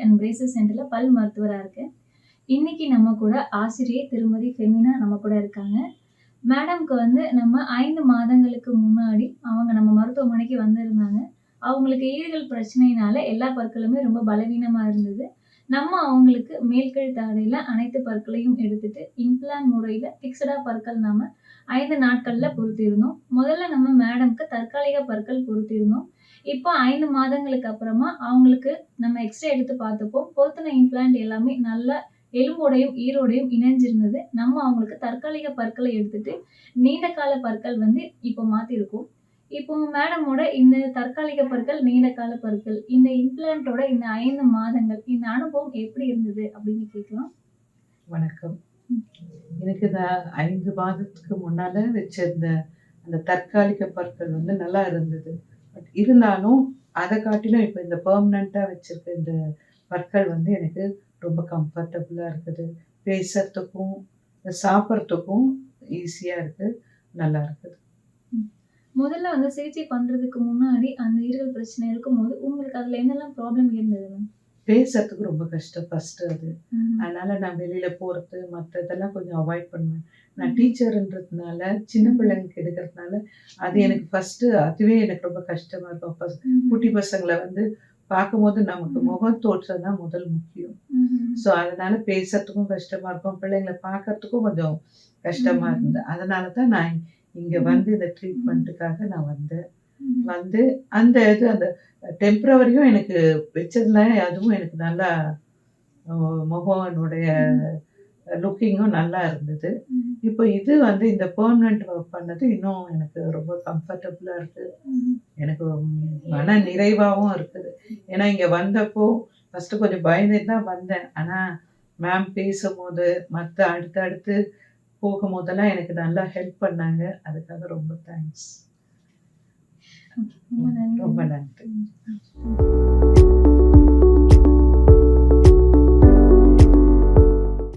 And braces சென்டரில் பல் மருத்துவராக இருக்கேன் இன்னைக்கு நம்ம கூட ஆசிரியை திருமதி ஃபெமினா நம்ம கூட இருக்காங்க. மேடம்க்கு வந்து நம்ம ஐந்து மாதங்களுக்கு முன்னாடி அவங்க நம்ம மருத்துவமனைக்கு வந்திருந்தாங்க. அவங்களுக்கு ஈறுகள் பிரச்சனையினால எல்லா பற்களுமே ரொம்ப பலவீனமாக இருந்தது. நம்ம அவங்களுக்கு மேல்கீழ் தாடையில் அனைத்து பற்களையும் எடுத்துட்டு இம்ப்ளான் முறையில் ஃபிக்ஸடாக பற்கள் நாம ஐந்து நாட்களில் பொருத்தியிருந்தோம். முதல்ல நம்ம மேடம்க்கு தற்காலிக பற்கள் பொருத்தியிருந்தோம். இப்போ ஐந்து மாதங்களுக்கு அப்புறமா அவங்களுக்கு நம்ம எக்ஸ்ரே எடுத்து பார்த்தப்போ பொருத்தின இம்ப்ளான்ட் எல்லாமே நல்லா எலும்போடையும் ஈரோடையும் இணைஞ்சிருந்தது. நம்ம அவங்களுக்கு தற்காலிக பற்களை எடுத்துட்டு நீண்ட கால பற்கள் வந்து இப்போ மாத்திருக்கோம். இப்போ மேடமோட இந்த தற்காலிக பற்கள் நீண்ட கால பற்கள் இந்த இம்ப்ளான்ட்டோட இந்த ஐந்து மாதங்கள் இந்த அனுபவம் எப்படி இருந்தது அப்படின்னு கேட்கலாம். வணக்கம். எனக்கு இந்த ஐந்து மாதத்துக்கு முன்னால வச்சிருந்த அந்த தற்காலிக பற்கள் வந்து நல்லா இருந்தது. பட் இருந்தாலும் அதை காட்டிலும் இப்போ இந்த பர்மனண்ட்டாக வச்சிருக்க இந்த பற்கள் வந்து எனக்கு ரொம்ப கம்ஃபர்டபுளாக இருக்குது. பேசுறதுக்கும் சாப்பிட்றதுக்கும் ஈஸியாக இருக்குது நல்லா இருக்குது. முதல்ல வந்து சிகிச்சை பண்றதுக்கு முன்னாடி அந்த ஈரல் பிரச்சனை இருக்கும்போது உங்களுக்கு அதுல என்னெல்லாம் ப்ராப்ளம் இருந்தது மேம் பேசுறதுக்கு ரொம்ப கஷ்டம் ஃபஸ்ட்டு அது. அதனால நான் வெளியில போறது மற்ற இதெல்லாம் கொஞ்சம் அவாய்ட் பண்ணுவேன். நான் டீச்சர்ன்றதுனால சின்ன பிள்ளைங்களுக்கு எடுக்கிறதுனால அது எனக்கு ஃபர்ஸ்ட் அதுவே எனக்கு ரொம்ப கஷ்டமா இருக்கும். குட்டி பசங்களை வந்து பார்க்கும்போது நமக்கு. முகம் தோற்றம் தான் முதல் முக்கியம். ஸோ அதனால பேசுறதுக்கும் கஷ்டமா இருக்கும். பிள்ளைங்களை பார்க்கறதுக்கும் கொஞ்சம் கஷ்டமா. இருந்தது. அதனால தான் நான் இங்க. வந்து இந்த ட்ரீட்மெண்ட்டுக்காக நான் வந்தேன். வந்து அந்த இது அந்த டெம்பரவரியும் எனக்கு வச்சதுல அதுவும் எனக்கு நல்லா அஹ், முகனுடைய லுக்கிங்கும் நல்லா இருந்தது. இப்போ இது வந்து இந்த பெர்மனண்ட் ஒர்க் பண்ணது இன்னும் எனக்கு ரொம்ப கம்ஃபர்டபுளாக இருக்கு. எனக்கு மன நிறைவாகவும் இருக்குது. ஏன்னா இங்கே வந்தப்போ ஃபஸ்ட்டு கொஞ்சம் பயந்துட்டு தான் வந்தேன். ஆனால் மேம் பேசும்போது மற்ற அடுத்து அடுத்து போகும்போதெல்லாம் எனக்கு நல்லா ஹெல்ப் பண்ணாங்க. அதுக்காக ரொம்ப தேங்க்ஸ் ரொம்ப நன்றி ரொம்ப நன்றி ம்.